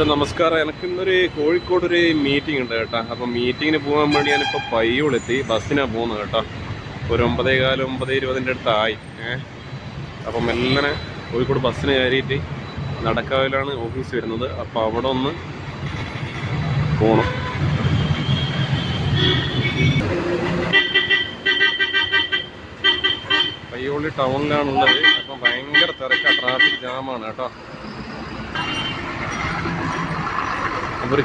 ചേട്ടാ നമസ്കാരം. എനിക്കിന്നൊരു കോഴിക്കോട് ഒരു മീറ്റിംഗ് ഉണ്ട് കേട്ടോ. അപ്പം മീറ്റിങ്ങിന് പോകാൻ വേണ്ടി ഞാനിപ്പോൾ പയ്യോളെത്തി. ബസ്സിനാണ് പോകുന്നത് കേട്ടോ. ഒരു ഒമ്പതേ കാലം ഒമ്പത് ഇരുപതിന്റെ അടുത്തായി. ഏഹ് അപ്പം മെല്ലനെ കോഴിക്കോട് ബസ്സിന് കയറിയിട്ട് നടക്കാവിലാണ് ഓഫീസ് വരുന്നത്. അപ്പോൾ അവിടെ ഒന്ന് പോകണം പയ്യോളി ടൗണിലാണുള്ളത്. അപ്പം ഭയങ്കര തിരക്കാണ് ട്രാഫിക് ജാമാണ് കേട്ടോ. ഒരു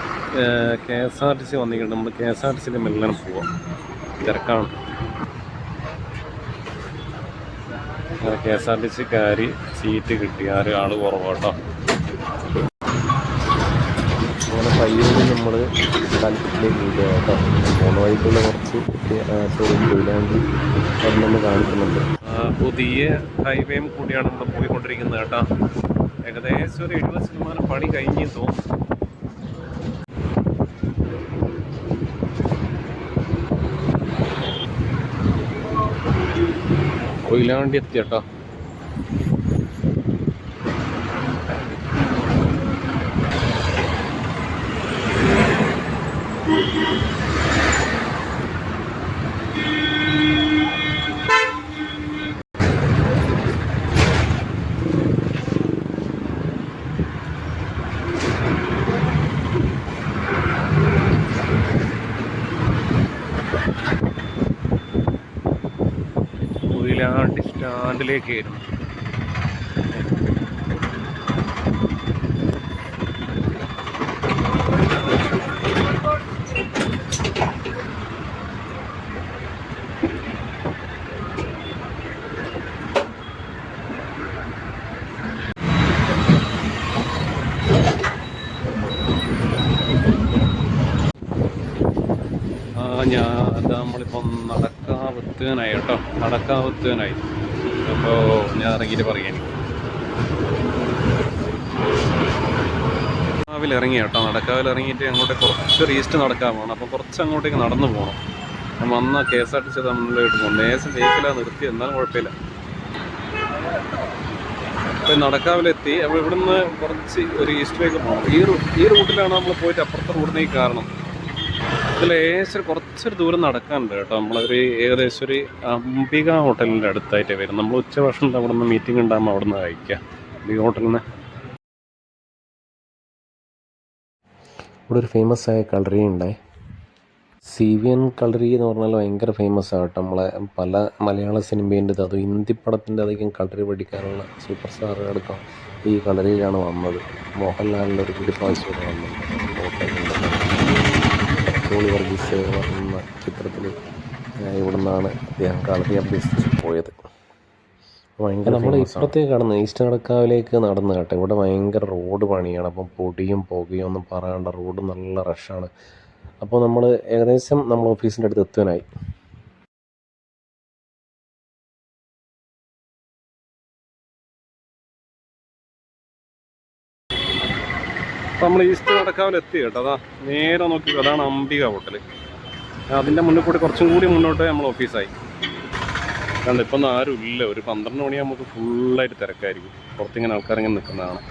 K S R T C വന്നിട്ടുണ്ട് നമ്മൾ കെ എസ് ആർ ടി സിയിൽ മെല്ലനെ പോവാം. തിരക്കാണ്. K S R T C കയറി സീറ്റ് കിട്ടി. ആറ് ആൾ കുറവാട്ടോ. അങ്ങനെ പയ്യൂരിൽ നമ്മൾ പോവുക കേട്ടോ പോകുന്ന വഴിക്കുള്ള കുറച്ച് തൊഴിലാണ്ടി നമ്മൾ കാണിക്കുന്നുണ്ട്. പുതിയ ഹൈവേയും കൂടിയാണ് നമ്മൾ പോയിക്കൊണ്ടിരിക്കുന്നത് കേട്ടോ. ഏകദേശം ഒരു എഴുപത് ശതമാനം പണി കഴിഞ്ഞു തോന്നും കൊയിലാണ്ടി എത്തി കേട്ടോ കൊയിലാണ്ടി സ്റ്റാൻഡിലേക്കായിരുന്നു ആ ഞാൻ നമ്മളിപ്പം നമ്മളിപ്പം നടക്കാവത്തേനായി കേട്ടോ. നടക്കാവത്തേനായി അപ്പോൾ ഞാൻ ഇറങ്ങിയിട്ട് പറയാൻ നടക്കാവിൽ ഇറങ്ങി കേട്ടോ. നടക്കാവിൽ ഇറങ്ങിയിട്ട് അങ്ങോട്ട് കുറച്ച് റീസ്റ്റ് നടക്കാൻ പോകണം അപ്പോൾ കുറച്ച് അങ്ങോട്ടേക്ക് നടന്നു പോകണം ഞാൻ വന്ന K S R T C തമ്മിലോട്ട് പോകണം ലേശം ജയിക്കില്ല നിർത്തി. എന്നാലും കുഴപ്പമില്ല. അപ്പം നടക്കാവിലെത്തി. അപ്പോൾ ഇവിടുന്ന് കുറച്ച് ഒരു ഈസ്റ്റിലേക്ക് പോകണം ഈ ഈ റൂട്ടിലാണ് നമ്മൾ പോയിട്ട് അപ്പുറത്തെ റൂട്ടിലേക്ക് കാരണം ഇതിൽ ഏകദേശം കുറച്ചൊരു ദൂരം നടക്കാനുണ്ട് കേട്ടോ. നമ്മളൊരു ഏകദേശം ഒരു അംബിക ഹോട്ടലിന്റെ അടുത്തായിട്ട് വരും. നമ്മൾ ഉച്ചഭക്ഷണം അവിടെ നിന്ന് മീറ്റിംഗ് ഉണ്ടാകുമ്പോൾ അവിടെ നിന്ന് കഴിക്കുക അംബിക ഹോട്ടലിൽ നിന്ന് ഇവിടെ ഒരു ഫേമസ് ആയ കളറി ഉണ്ട്. സി വി എൻ കളറി എന്ന് പറഞ്ഞാൽ ഭയങ്കര ഫേമസ് ആകട്ടെ നമ്മളെ പല മലയാള സിനിമേന്റെ അതും ഹിന്ദി പടത്തിന്റെ അധികം കളറി പഠിക്കാനുള്ള സൂപ്പർ സ്റ്റാറുകളടക്കം ഈ കളറിയിലാണ് വന്നത്. മോഹൻലാലിന്റെ ഒരു പിടിപ്പാഴ്ച ഇവിടെ വന്നത് ജോളി വർഗീസ് എന്ന ചിത്രത്തിൽ ഇവിടെ നിന്നാണ് അദ്ദേഹം കളരി അഭ്യസിച്ച് പോയത്. ഭയങ്കര നമ്മൾ ഇപ്പോഴത്തേക്ക് കടന്ന് ഈസ്റ്റ് നടക്കാവിലേക്ക് നടന്ന് കേട്ടോ. ഇവിടെ ഭയങ്കര റോഡ് പണിയാണ്. അപ്പം പൊടിയും പുകയും ഒന്നും പറയാണ്ട്. റോഡ് നല്ല റഷാണ് അപ്പോൾ നമ്മൾ ഏകദേശം നമ്മൾ ഓഫീസിന്റെ അടുത്ത് എത്താനായി നമ്മൾ ഈസ്റ്റ് നടക്കാവിൽ എത്തി കേട്ടോ. അതാ നേരെ നോക്കി അതാണ് അംബിക ഹോട്ടൽ അതിന്റെ മുന്നിൽ കൂടി കുറച്ചും കൂടി മുന്നോട്ട് നമ്മൾ ഓഫീസായി. കണ്ട് ഇപ്പം ഒന്നും ആരും ഇല്ല. ഒരു പന്ത്രണ്ട് മണിയാകുമ്പോൾ നമുക്ക് ഫുള്ളായിട്ട് തിരക്കായിരിക്കും. പുറത്തിങ്ങനെ ആൾക്കാരിങ്ങനെ നിൽക്കുന്നതാണ്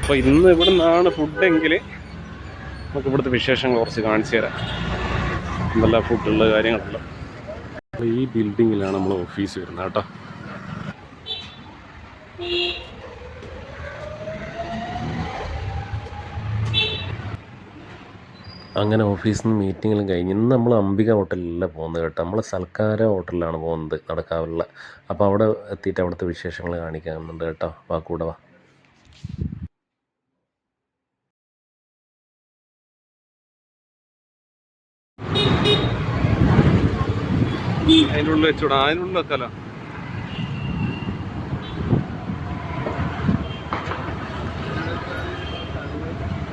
അപ്പോൾ ഇന്ന് ഇവിടെ നിന്നാണ് ഫുഡെങ്കിൽ നമുക്ക് ഇവിടുത്തെ വിശേഷങ്ങൾ കുറച്ച് കാണിച്ചു തരാം. എന്തെല്ലാം ഫുഡുള്ള കാര്യങ്ങളുള്ള ഈ ബിൽഡിങ്ങിലാണ് നമ്മൾ ഓഫീസ് വരുന്നത് കേട്ടോ. അങ്ങനെ ഓഫീസിൽ നിന്ന് മീറ്റിങ്ങെല്ലാം കഴിഞ്ഞ് ഇന്ന് നമ്മൾ അംബിക ഹോട്ടലിലല്ല പോകുന്നത് കേട്ടോ. നമ്മൾ സൽക്കാര ഹോട്ടലിലാണ് പോകുന്നത് നടക്കാവുള്ള അപ്പോൾ അവിടെ എത്തിയിട്ട് അവിടുത്തെ വിശേഷങ്ങൾ കാണിക്കാനുണ്ട് കേട്ടോ. വാ കൂടെ വാ. വെച്ചൂടാ. വെച്ചോടാ അതിനുള്ളിൽ വെക്കാലോ.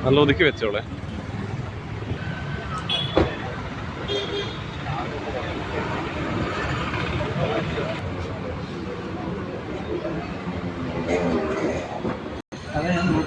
നല്ല ഒതുക്കി വെച്ചോളെ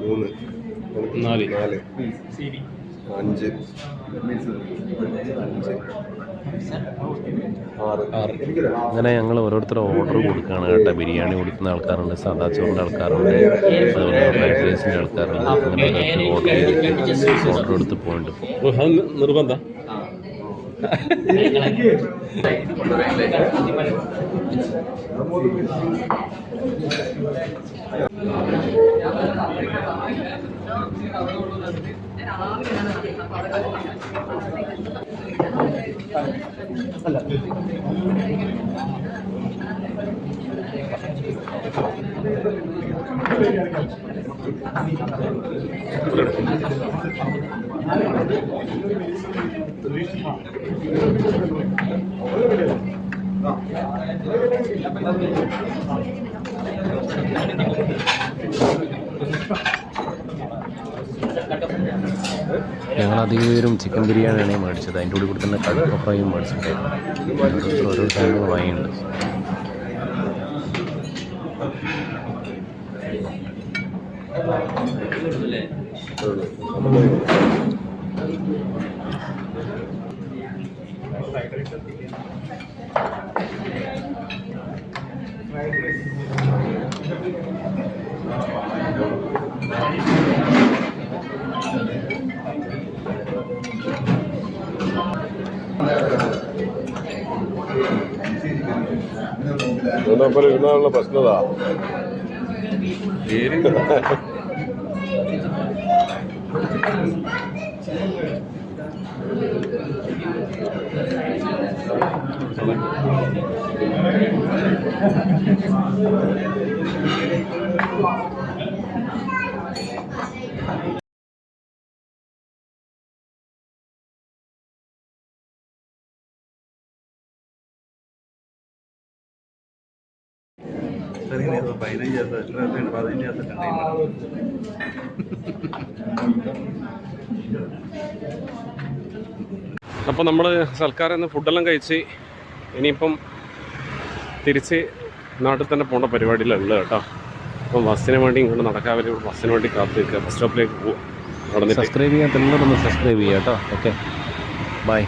മൂന്ന്. നാല്. നാല്. അഞ്ച്. അങ്ങനെ ഞങ്ങൾ ഓരോരുത്തർ ഓർഡർ കൊടുക്കുകയാണ് കേട്ടോ. ബിരിയാണി കൊടുക്കുന്ന ആൾക്കാരുണ്ട് സാദാ ചോറിന്റെ ആൾക്കാരുണ്ട് അതുപോലെ ഫ്രൈഡ് റൈസിന്റെ ആൾക്കാരുണ്ട്. അങ്ങനെ ഓരോരുത്തർ ഓർഡർ ചെയ്ത് ഓർഡർ എടുത്ത് പോയിട്ടുണ്ട്. ഇപ്പോൾ നിർബന്ധം ഞങ്ങൾ അധികം പേരും ചിക്കൻ ബിരിയാണിയാണ് മേടിച്ചത്. അതിന്റെ കൂടെ കൂടി തന്നെ കടുക്ക ഫ്രൈയും മേടിച്ചിട്ടുണ്ടായിരുന്നു ഓരോ സാധനങ്ങൾ വാങ്ങിയിട്ടുണ്ട്. ഒന്നപ്പം ഇരുന്നാലുള്ള പ്രശ്നതാ. അപ്പോൾ നമ്മൾ സൽക്കാരം ഇന്ന് ഫുഡെല്ലാം കഴിച്ച് ഇനിയിപ്പം തിരിച്ച് നാട്ടിൽ തന്നെ പോകേണ്ട പരിപാടിയിലുള്ളത് കേട്ടോ. അപ്പം ബസ്സിന് വേണ്ടി ഇങ്ങോട്ട് നടക്കാൻ വേണ്ടി ബസ്സിന് വേണ്ടി കാത്തു നിൽക്കുക ബസ് സ്റ്റോപ്പിലേക്ക് പോകും സബ്സ്ക്രൈബ് ചെയ്യാൻ തന്നെ സബ്സ്ക്രൈബ് ചെയ്യാം കേട്ടോ. ഓക്കെ ബൈ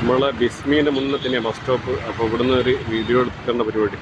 നമ്മളെ ബിസ്മീന്റെ മുന്നേ തന്നെയാണ് ബസ് സ്റ്റോപ്പ്. അപ്പോൾ ഇവിടുന്ന് ഒരു വീഡിയോ എടുക്കേണ്ട പരിപാടി.